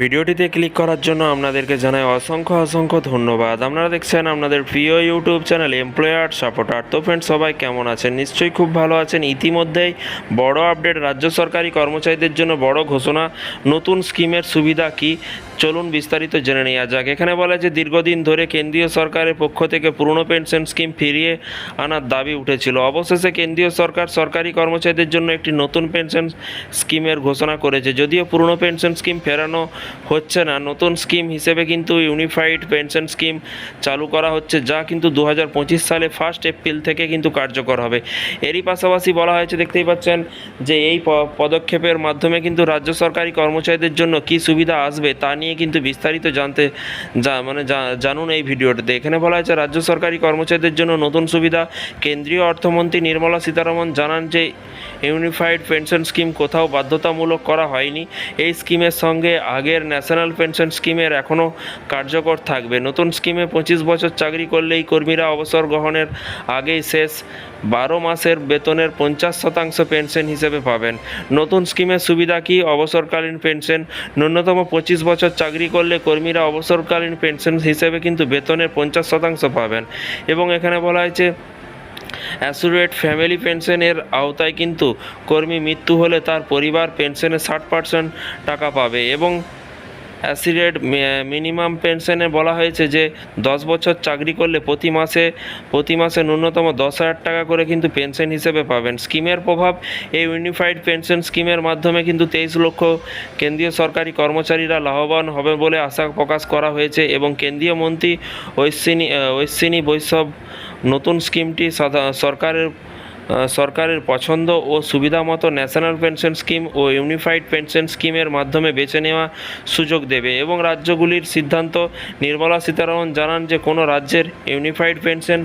ভিডিওটিতে ক্লিক করার জন্য আপনাদেরকে জানাই অসংখ্য অসংখ্য ধন্যবাদ। আপনারা দেখছেন আপনাদের প্রিয় ইউটিউব চ্যানেল এমপ্লয়ার সাপোর্টার তো ফ্রেন্ড সবাই কেমন আছেন? নিশ্চয়ই খুব ভালো আছেন। ইতিমধ্যেই বড় আপডেট রাজ্য সরকারি কর্মচারীদের জন্য বড় ঘোষণা। নতুন স্কিমের সুবিধা কি? চলুন বিস্তারিত জেনে নেওয়া যাক। এখানে বলা যে দীর্ঘদিন ধরে কেন্দ্রীয় সরকারের পক্ষ থেকে পুরনো পেনশন স্কিম ফিরিয়ে আনার দাবি উঠেছিল। অবশেষে কেন্দ্রীয় সরকার সরকারি কর্মচারীদের জন্য একটি নতুন পেনশন স্কিমের ঘোষণা করেছে। যদিও পুরনো পেনশন স্কিম ফেরানো হচ্ছে না, নতুন স্কিম হিসেবে কিন্তু ইউনিফাইড পেনশন স্কিম চালু করা হচ্ছে, যা কিন্তু দু হাজার পঁচিশ সালে ফার্স্ট এপ্রিল থেকে কিন্তু কার্যকর হবে। এরই পাশাপাশি বলা হয়েছে, দেখতেই পাচ্ছেন যে এই পদক্ষেপের মাধ্যমে কিন্তু রাজ্য সরকারি কর্মচারীদের জন্য কি সুবিধা আসবে তা নিয়ে কিন্তু বিস্তারিত জানতে যা মানে জানুন এই ভিডিওটিতে। এখানে বলা হয়েছে, রাজ্য সরকারি কর্মচারীদের জন্য নতুন সুবিধা। কেন্দ্রীয় অর্থমন্ত্রী নির্মলা সীতারামন জানান যে, ইউনিফাইড পেনশন স্কিম কোথাও বাধ্যতামূলক করা হয়নি। এই স্কিমের সঙ্গে আগের ন্যাশনাল পেনশন স্কিমের এখনও কার্যকর থাকবে। নতুন স্কিমে পঁচিশ বছর চাকরি করলেই কর্মীরা অবসর গ্রহণের আগেই শেষ বারো মাসের বেতনের পঞ্চাশ শতাংশ পেনশন হিসেবে পাবেন। নতুন স্কিমের সুবিধা কি? অবসরকালীন পেনশন, ন্যূনতম পঁচিশ বছর চাকরি করলে কর্মীরা অবসরকালীন পেনশন হিসেবে কিন্তু বেতনের পঞ্চাশ শতাংশ পাবেন। এবং এখানে বলা হয়েছে অ্যাসুরেট ফ্যামিলি পেনশনের আওতায় কিন্তু কর্মী মৃত্যু হলে তার পরিবার পেনশনের ষাট পার্সেন্ট টাকা পাবে। এবং অ্যাসিডেড মিনিমাম পেনশনে বলা হয়েছে যে দশ বছর চাকরি করলে প্রতি মাসে প্রতি মাসে ন্যূনতম দশ হাজার টাকা করে কিন্তু পেনশন হিসেবে পাবেন। স্কিমের প্রভাব, এই ইউনিফাইড পেনশন স্কিমের মাধ্যমে কিন্তু তেইশ লক্ষ কেন্দ্রীয় সরকারি কর্মচারীরা লাভবান হবে বলে আশা প্রকাশ করা হয়েছে এবং কেন্দ্রীয় মন্ত্রী ঐশ্বিনী ঐশ্বিনী বৈষ্ণব নতুন স্কিমটি সরকারের সরকারের পছন্দ ও সুবিধা মতো ন্যাশনাল পেনশন স্কিম ও ইউনিফাইড পেনশন স্কিমের মাধ্যমে বেছে নেওয়া সুযোগ দেবে এবং রাজ্যগুলির সিদ্ধান্ত নির্মলা সীতারামন জানান যে কোনো রাজ্যের ইউনিফাইড পেনশন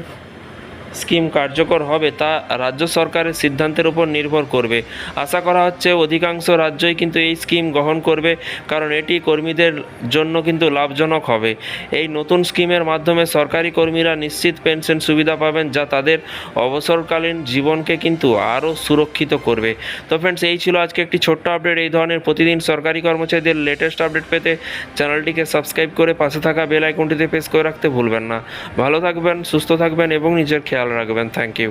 স্কিম কার্যকর হবে তা রাজ্য সরকারের সিদ্ধান্তের উপর নির্ভর করবে। আশা করা হচ্ছে অধিকাংশ রাজ্যই কিন্তু এই স্কিম গ্রহণ করবে, কারণ এটি কর্মীদের জন্য কিন্তু লাভজনক হবে। এই নতুন স্কিমের মাধ্যমে সরকারি কর্মীরা নিশ্চিত পেনশন সুবিধা পাবেন, যা তাদের অবসরকালীন জীবনকে কিন্তু আরও সুরক্ষিত করবে। তো ফ্রেন্ডস এই ছিল আজকে একটি ছোট্ট আপডেট এই ধরনের প্রতিদিন সরকারি কর্মচারীদের লেটেস্ট আপডেট পেতে চ্যানেলটিকে সাবস্ক্রাইব করে পাশে থাকা বেল আইকনটিতে প্রেস করে রাখতে ভুলবেন না। ভালো থাকবেন, সুস্থ থাকবেন এবং নিজের খেয়াল রাখবেন থ্যাংক ইউ